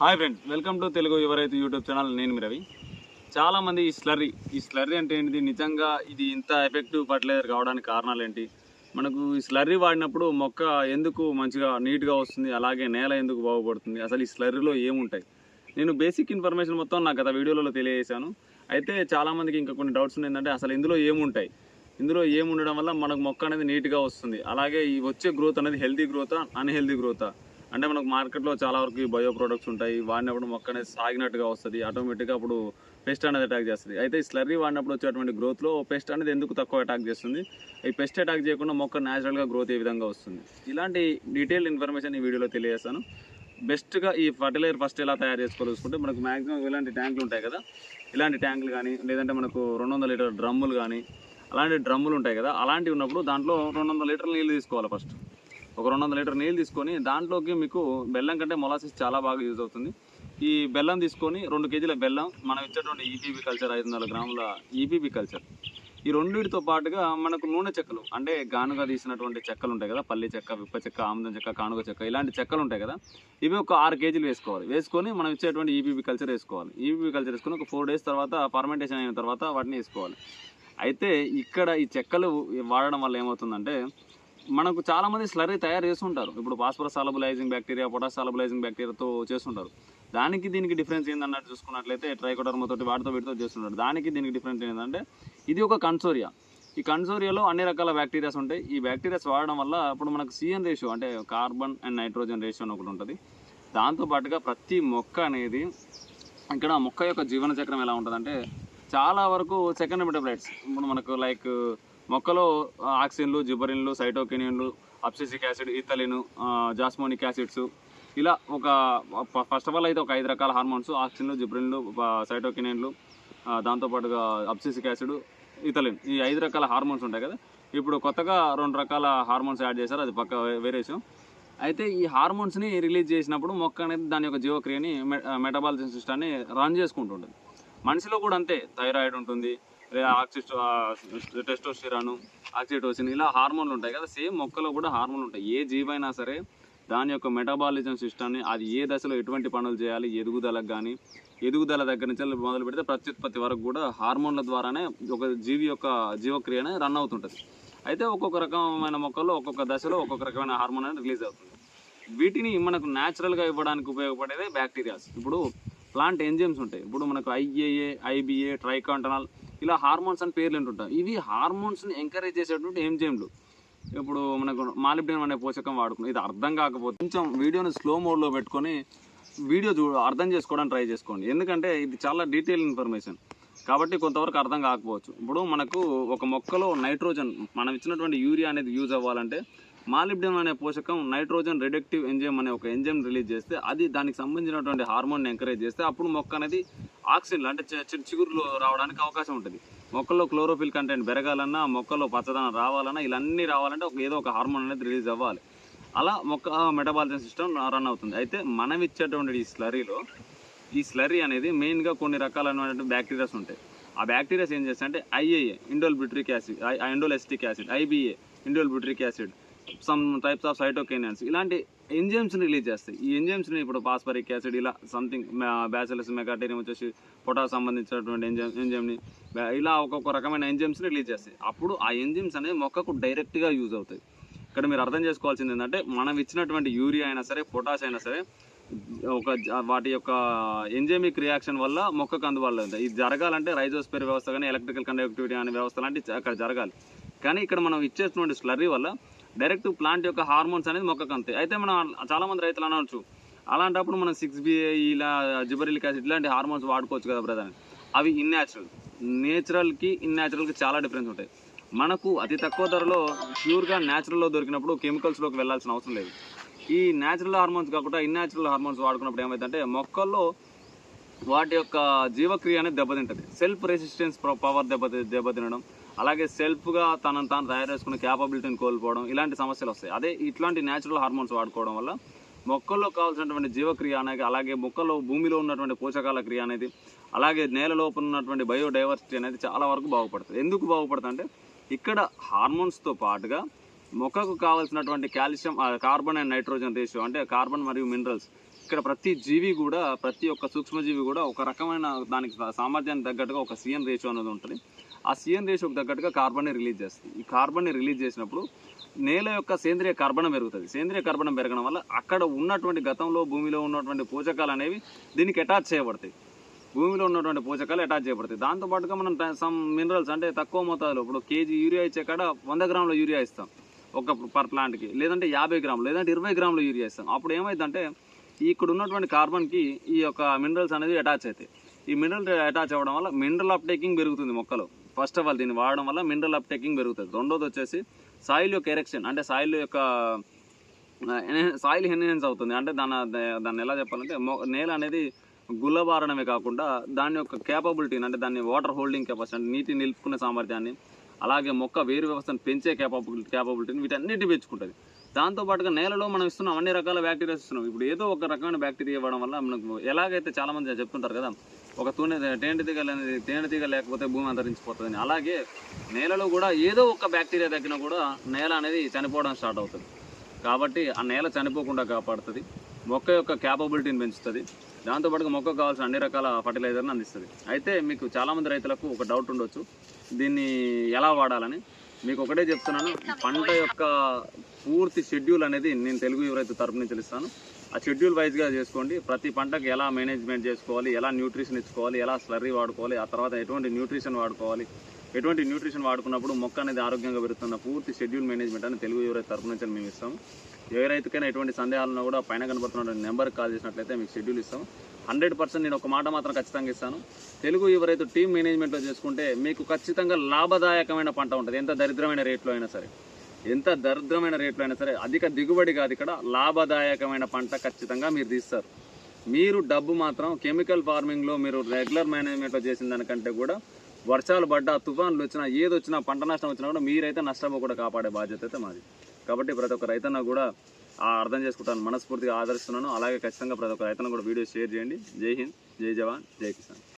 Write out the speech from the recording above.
Hi friend welcome to Telugu ఎవరైతే YouTube channel నేను రవి. చాలామంది ఈ స్లర్రీ ఈ స్లర్రీ అంటే ఏంటిది? నిజంగా ఇది ఇంత ఎఫెక్టివ్ ఫర్టిలైజర్ కావడానికి కారణాలు ఏంటి? మనకు ఈ స్లర్రీ వాడినప్పుడు మొక్క ఎందుకు మంచిగా నీట్గా వస్తుంది? అలాగే నేల ఎందుకు బాగుపడుతుంది? అసలు ఈ స్లర్రీలో ఏముంటాయి? నేను బేసిక్ ఇన్ఫర్మేషన్ మొత్తం నాకు గత వీడియోలలో తెలియజేశాను. అయితే చాలామందికి ఇంకా కొన్ని డౌట్స్ ఉన్నాయి. ఏంటంటే అసలు ఇందులో ఏముంటాయి? ఇందులో ఏముండడం వల్ల మనకు మొక్క అనేది నీట్గా వస్తుంది. అలాగే ఈ వచ్చే గ్రోత్ అనేది హెల్తీ గ్రోతా అన్హెల్తీ గ్రోతా అంటే మనకు మార్కెట్లో చాలా వరకు బయో ప్రొడక్ట్స్ ఉంటాయి. వాడినప్పుడు మొక్క అనేది సాగినట్టుగా వస్తుంది. ఆటోమేటిక్గా అప్పుడు పెస్ట్ అనేది అటాక్ చేస్తుంది. అయితే ఈ స్లర్రీ వాడినప్పుడు వచ్చేటువంటి గ్రోత్లో పెస్ట్ అనేది ఎందుకు తక్కువ అటాక్ చేస్తుంది? ఈ పెస్ట్ అటాక్ చేయకుండా మొక్క న్యాచురల్గా గ్రోత్ ఏ విధంగా వస్తుంది? ఇలాంటి డీటెయిల్ ఇన్ఫర్మేషన్ ఈ వీడియోలో తెలియజేస్తాను. బెస్ట్గా ఈ ఫర్టిలైజర్ ఫస్ట్ ఎలా తయారు చేసుకోవాలి చూసుకుంటే మనకు మ్యాక్సిమం ఇలాంటి ట్యాంకులు ఉంటాయి కదా. ఇలాంటి ట్యాంకులు కానీ లేదంటే మనకు రెండు వందల లీటర్ డ్రమ్ములు కానీ అలాంటి డ్రమ్ములు ఉంటాయి కదా. అలాంటివి ఉన్నప్పుడు దాంట్లో రెండు వందల లీటర్ల నీళ్ళు తీసుకోవాలి ఫస్ట్ ఒక రెండు వందల లీటర్ నీళ్ళు తీసుకొని దాంట్లోకి మీకు బెల్లం కంటే మొలాసిస్ చాలా బాగా యూజ్ అవుతుంది. ఈ బెల్లం తీసుకొని రెండు కేజీల బెల్లం మనం ఇచ్చేటువంటి ఈపీబీ కల్చర్ ఐదు వందల గ్రాముల ఈపీబీ కల్చర్ ఈ రెండింటితో పాటుగా మనకు నూనె చెక్కలు అంటే గానుగా తీసినటువంటి చెక్కలు ఉంటాయి కదా పల్లి చెక్క విప్ప చెక్క ఆముదం చెక్క కానుగ చెక్క ఇలాంటి చెక్కలు ఉంటాయి కదా ఇవి ఒక ఆరు కేజీలు వేసుకోవాలి. వేసుకొని మనం ఇచ్చేటువంటి ఈపీబీ కల్చర్ వేసుకోవాలి. ఈపీబీ కల్చర్ వేసుకొని ఒక ఫోర్ డేస్ తర్వాత ఫర్మెంటేషన్ అయిన తర్వాత వాటిని వేసుకోవాలి. అయితే ఇక్కడ ఈ చెక్కలు వాడడం వల్ల ఏమవుతుందంటే మనకు చాలా మంది స్లరీ తయారు చేస్తుంటారు. ఇప్పుడు ఫాస్ఫరస్ సాలబులైజింగ్ బ్యాక్టీరియా పొటాస్ సాలబులైజింగ్ బ్యాక్టీరియాతో చేస్తుంటారు. దానికి దీనికి డిఫరెన్స్ ఏందన్నట్టు చూసుకున్నట్లయితే ట్రైకోడర్మా తోటి వాటితో వీటితో చేస్తుంటారు. దానికి దీనికి డిఫరెన్స్ ఏంటంటే ఇది ఒక కన్సోరియా ఈ కన్సోరియాలో అన్ని రకాల బ్యాక్టీరియాస్ ఉంటాయి. ఈ బ్యాక్టీరియాస్ వాడడం వల్ల ఇప్పుడు మనకు సిఎన్ రేషియో అంటే కార్బన్ అండ్ నైట్రోజన్ రేషియో అని ఒకటి ఉంటుంది. దాంతో పాటుగా ప్రతి మొక్క అనేది ఇక్కడ మొక్క యొక్క జీవన చక్రం ఎలా ఉంటుందంటే చాలా వరకు సెకండ్ మెటబ్లైట్స్ ఇప్పుడు మనకు లైక్ మొక్కలో ఆక్సిన్లు జిబరిన్లు సైటోకెనిన్లు abscisic acid ethylene jasmonic acids ఇలా ఒక ఫస్ట్ ఆఫ్ ఆల్ అయితే ఒక ఐదు రకాల హార్మోన్స్ ఆక్సిన్లు జిబ్రిన్లు సైటోకినిన్లు దాంతోపాటుగా అప్సిసిక్ యాసిడ్ ఇథలిన్ ఈ ఐదు రకాల హార్మోన్స్ ఉంటాయి కదా. ఇప్పుడు కొత్తగా రెండు రకాల హార్మోన్స్ యాడ్ చేశారు అది పక్క వేరే విషయం. అయితే ఈ హార్మోన్స్ని రిలీజ్ చేసినప్పుడు మొక్క అనేది దాని యొక్క జీవక్రియని మెటబాలిజం సిస్టాన్ని రన్ చేసుకుంటుంటుంది. మనిషిలో కూడా అంతే థైరాయిడ్ ఉంటుంది లేదా ఆక్సిస్ టెస్టోస్టిరాను ఆక్సిటోసిన్ ఇలా హార్మోన్లు ఉంటాయి కదా సేమ్ మొక్కలో కూడా హార్మోన్లు ఉంటాయి. ఏ జీవైనా సరే దాని యొక్క మెటబాలిజం సిస్టమ్ని అది ఏ దశలో ఎటువంటి పనులు చేయాలి ఎదుగుదలకు కానీ ఎదుగుదల దగ్గర నుంచి మొదలు పెడితే ప్రత్యుత్పత్తి వరకు కూడా హార్మోన్ల ద్వారానే ఒక జీవి యొక్క జీవక్రియనే రన్ అవుతుంటుంది. అయితే ఒక్కొక్క రకమైన మొక్కల్లో ఒక్కొక్క దశలో ఒక్కొక్క రకమైన హార్మోన్ అనేది రిలీజ్ అవుతుంది. వీటిని మనకు న్యాచురల్గా ఇవ్వడానికి ఉపయోగపడేదే బ్యాక్టీరియాస్. ఇప్పుడు ప్లాంట్ ఎంజిమ్స్ ఉంటాయి. ఇప్పుడు మనకు ఐఏఏ ఐబిఏ ట్రైకాంటనాల్ ఇలా హార్మోన్స్ అని పేర్లు ఉంటుంటాయి. ఇవి హార్మోన్స్ని ఎంకరేజ్ చేసేటువంటి ఎంజైమ్లు. ఇప్పుడు మనకు మాలిబ్డినం అనే పోషకం వాడుకున్నాం. ఇది అర్థం కాకపోతే కొంచెం వీడియోని స్లో మోడ్లో పెట్టుకొని వీడియో చూ అర్థం చేసుకోవడానికి ట్రై చేసుకోండి. ఎందుకంటే ఇది చాలా డీటెయిల్ ఇన్ఫర్మేషన్ కాబట్టి కొంతవరకు అర్థం కాకపోవచ్చు. ఇప్పుడు మనకు ఒక మొక్కలో నైట్రోజన్ మనం ఇచ్చినటువంటి యూరియా అనేది యూజ్ అవ్వాలంటే మాలిబ్డెన్ అనే పోషకం నైట్రోజన్ రిడక్టివ్ ఎంజైమ్ అనే ఒక ఎంజైమ్ రిలీజ్ చేస్తే అది దానికి సంబంధించినటువంటి హార్మోన్ ఎంకరేజ్ చేస్తే అప్పుడు మొక్క అనేది ఆక్సిజన్లు అంటే చి- చిగురులు రావడానికి అవకాశం ఉంటుంది. మొక్కల్లో క్లోరోఫిల్ కంటెంట్ పెరగాలన్నా మొక్కల్లో పచ్చదనం రావాలన్నా ఇలా రావాలంటే ఒక ఏదో ఒక హార్మోన్ అనేది రిలీజ్ అవ్వాలి. అలా మొక్క మెటబాలిజం సిస్టమ్ రన్ అవుతుంది. అయితే మనం ఇచ్చేటువంటి ఈ స్లరీలో ఈ స్లరీ అనేది మెయిన్గా కొన్ని రకాలైనటువంటి బ్యాక్టీరియాస్ ఉంటాయి. ఆ బ్యాక్టీరియాస్ ఏం చేస్తాయి అంటే IAA indole butyric acid indole acetic acid IBA indole butyric acid some types of cytokinins ఇలాంటి ఎంజైమ్స్ని రిలీజ్ చేస్తాయి. ఈ ఎంజైమ్స్ని ఇప్పుడు పాస్పరిక్ యాసిడ్ ఇలా సంథింగ్ బ్యాసిలస్ మెగాటేరియం వచ్చేసి పొటా సంబంధించినటువంటి ఎంజైమ్ ఎంజైమ్ని ఇలా ఒక్కొక్క రకమైన ఎంజైమ్స్ని రిలీజ్ చేస్తాయి. అప్పుడు ఆ ఎంజైమ్స్ అనేవి మొక్కకు డైరెక్ట్గా యూజ్ అవుతాయి. ఇక్కడ మీరు అర్థం చేసుకోవాల్సింది ఏంటంటే మనం ఇచ్చినటువంటి యూరియా అయినా సరే పొటాష్ అయినా సరే ఒక వాటి యొక్క ఎంజైమిక్ రియాక్షన్ వల్ల మొక్కకు అందుబాటులో ఉంది ఇది జరగాలంటే రైజోస్పేర్ వ్యవస్థ కానీ ఎలక్ట్రికల్ కండక్టివిటీ అనే వ్యవస్థ లాంటి అక్కడ జరగాలి. కానీ ఇక్కడ మనం ఇచ్చేటువంటి స్లర్రీ వల్ల డైరెక్ట్ ప్లాంట్ యొక్క హార్మోన్స్ అనేది మొక్కకు అంతే. అయితే మనం చాలామంది రైతులు అనవచ్చు అలాంటప్పుడు మనం సిక్స్ బిఏ ఇలా జిబరిలిక్ యాసిడ్ ఇలాంటి హార్మోన్స్ వాడుకోవచ్చు కదా బ్రదర్ అని అవి ఇన్యాచురల్. నేచురల్కి ఇన్యాచురల్కి చాలా డిఫరెన్స్ ఉంటాయి. మనకు అతి తక్కువ ధరలో ప్యూర్గా న్యాచురల్లో దొరికినప్పుడు కెమికల్స్లోకి వెళ్ళాల్సిన అవసరం లేదు. ఈ న్యాచురల్ హార్మోన్స్ కాకుండా ఇన్యాచురల్ హార్మోన్స్ వాడుకున్నప్పుడు ఏమైందంటే మొక్కల్లో వాటి యొక్క జీవక్రియ అనేది దెబ్బతింటుంది. సెల్ఫ్ రెసిస్టెన్స్ పవర్ దెబ్బ దెబ్బతినడం అలాగే సెల్ఫ్గా తనను తాను తయారు చేసుకునే క్యాపబిలిటీని కోల్పోవడం ఇలాంటి సమస్యలు వస్తాయి. అదే ఇట్లాంటి న్యాచురల్ హార్మోన్స్ వాడుకోవడం వల్ల మొక్కల్లో కావాల్సినటువంటి జీవక్రియ అనేది అలాగే మొక్కలో భూమిలో ఉన్నటువంటి పోషకాల క్రియ అనేది అలాగే నేల లోపల ఉన్నటువంటి బయోడైవర్సిటీ అనేది చాలా వరకు బాగుపడుతుంది. ఎందుకు బాగుపడుతుంది అంటే ఇక్కడ హార్మోన్స్తో పాటుగా మొక్కకు కావాల్సినటువంటి calcium carbon and nitrogen ratio అంటే కార్బన్ మరియు మినరల్స్ ఇక్కడ ప్రతి జీవి కూడా ప్రతి ఒక్క సూక్ష్మజీవి కూడా ఒక రకమైన దానికి సామర్థ్యానికి తగ్గట్టుగా ఒక సిఎన్ రేషియో అనేది ఉంటుంది. ఆ సిఎన్ రేషియోకి తగ్గట్టుగా కార్బన్ని రిలీజ్ చేస్తుంది. ఈ కార్బన్ని రిలీజ్ చేసినప్పుడు నేల యొక్క సేంద్రియ కర్బనం పెరుగుతుంది. సేంద్రియ కర్బనం పెరగడం వల్ల అక్కడ ఉన్నటువంటి గతంలో భూమిలో ఉన్నటువంటి పోషకాలు అనేవి దీనికి అటాచ్ చేయబడతాయి. భూమిలో ఉన్నటువంటి పోషకాలు అటాచ్ చేయబడతాయి. దాంతో పాటుగా మనం సమ్ మినరల్స్ అంటే తక్కువ మోతాదులో ఇప్పుడు కేజీ యూరియా ఇచ్చే కాడ వంద గ్రాముల యూరియా ఇస్తాం. ఒక పర్ ప్లాంట్కి. లేదంటే యాభై గ్రాములు లేదంటే ఇరవై గ్రాముల యూరియా ఇస్తాం. అప్పుడు ఏమైందంటే ఇక్కడ ఉన్నటువంటి కార్బన్కి ఈ యొక్క మినరల్స్ అనేది అటాచ్ అవుతాయి. ఈ మినరల్ అటాచ్ అవ్వడం వల్ల మినరల్ అప్టేకింగ్ పెరుగుతుంది మొక్కలు. ఫస్ట్ ఆఫ్ ఆల్ దీన్ని వాడడం వల్ల మినరల్ అప్టేకింగ్ పెరుగుతుంది. రెండోది వచ్చేసి సాయిల్ యొక్క ఎరెక్షన్ అంటే సాయిల్ యొక్క సాయిల్ ఎన్హెన్స్ అవుతుంది. అంటే దాని దాన్ని ఎలా చెప్పాలంటే మొ- నేల అనేది గుల్లబారడమే కాకుండా దాని యొక్క కేపబిలిటీని అంటే దాన్ని వాటర్ హోల్డింగ్ కెపాసిటీ అంటే నీటిని నిలుపుకునే సామర్థ్యాన్ని అలాగే మొక్క వేరు వ్యవస్థను పెంచే కేపబిలిటీ కేపబిలిటీని వీటన్నిటి పెంచుకుంటుంది. దాంతో పాటుగా నేలలో మనం ఇస్తున్నాం అన్ని రకాల బ్యాక్టీరియా ఇస్తున్నాం. ఇప్పుడు ఏదో ఒక రకమైన బ్యాక్టీరియా ఇవ్వడం వల్ల మనకు ఎలాగైతే చాలామంది చెప్తుంటారు కదా ఒక తూనె తేనె తీగ అనేది తేనె తీగ లేకపోతే భూమి అంతరించిపోతుందని. అలాగే నేలలో కూడా ఏదో ఒక బ్యాక్టీరియా తగ్గినా కూడా నేల అనేది చనిపోవడం స్టార్ట్ అవుతుంది. కాబట్టి ఆ నేల చనిపోకుండా కాపాడుతుంది మొక్క యొక్క క్యాపబిలిటీని పెంచుతుంది. దాంతోపాటుగా మొక్కకు కావాల్సిన అన్ని రకాల ఫర్టిలైజర్ని అందిస్తుంది. అయితే మీకు చాలామంది రైతులకు ఒక డౌట్ ఉండొచ్చు దీన్ని ఎలా వాడాలని. మీకు ఒకటే చెప్తున్నాను పంట యొక్క పూర్తి షెడ్యూల్ అనేది నేను తెలుగు యువరైతు తరపు నుంచి ఇస్తాను ఆ షెడ్యూల్ వైజ్గా చేసుకోండి ప్రతి పంటకు ఎలా మేనేజ్మెంట్ చేసుకోవాలి ఎలా న్యూట్రిషన్ ఇచ్చుకోవాలి ఎలా స్లర్రీ వాడుకోవాలి ఆ తర్వాత ఎటువంటి న్యూట్రిషన్ వాడుకోవాలి. ఎటువంటి న్యూట్రిషన్ వాడుకున్నప్పుడు మొక్క అనేది ఆరోగ్యంగా పెరుగుతున్న పూర్తి షెడ్యూల్ మేనేజ్మెంట్ అని తెలుగు యువరైతు తరపు నుంచి మేము ఇస్తాము. ఏ రైతుకైనా ఎటువంటి సందేహాలను కూడా పైన కనబడుతున్న నెంబర్కి కాల్ చేసినట్లయితే మీకు షెడ్యూల్ ఇస్తాం హండ్రెడ్ పర్సెంట్ నేను ఒక మాట మాత్రం ఖచ్చితంగా ఇస్తాను. తెలుగు ఎవరైతే టీం మేనేజ్మెంట్లో చేసుకుంటే మీకు ఖచ్చితంగా లాభదాయకమైన పంట ఉంటుంది. ఎంత దరిద్రమైన రేట్లో అయినా సరే. ఎంత దరిద్రమైన రేట్లో అయినా సరే అధిక దిగుబడి కాదు ఇక్కడ లాభదాయకమైన పంట ఖచ్చితంగా మీరు తీస్తారు. మీరు డబ్బు మాత్రం కెమికల్ ఫార్మింగ్లో మీరు రెగ్యులర్ మేనేజ్మెంట్లో చేసిన దానికంటే కూడా వర్షాలు పడ్డా తుఫాన్లు వచ్చినా ఏది వచ్చినా పంట నష్టం వచ్చినా కూడా మీరైతే నష్టపోకుండా కాపాడే బాధ్యత అయితే మాది. కాబట్టి ప్రతి ఒక్క రైతన్న కూడా అర్థం చేసుకుంటాను మనస్ఫూర్తిగా ఆదరిస్తున్నాను. అలాగే ఖచ్చితంగా ప్రతి ఒక్క రైతన్న కూడా వీడియో షేర్ చేయండి. జై హింద్ జై జవాన్ జై కిసాన్.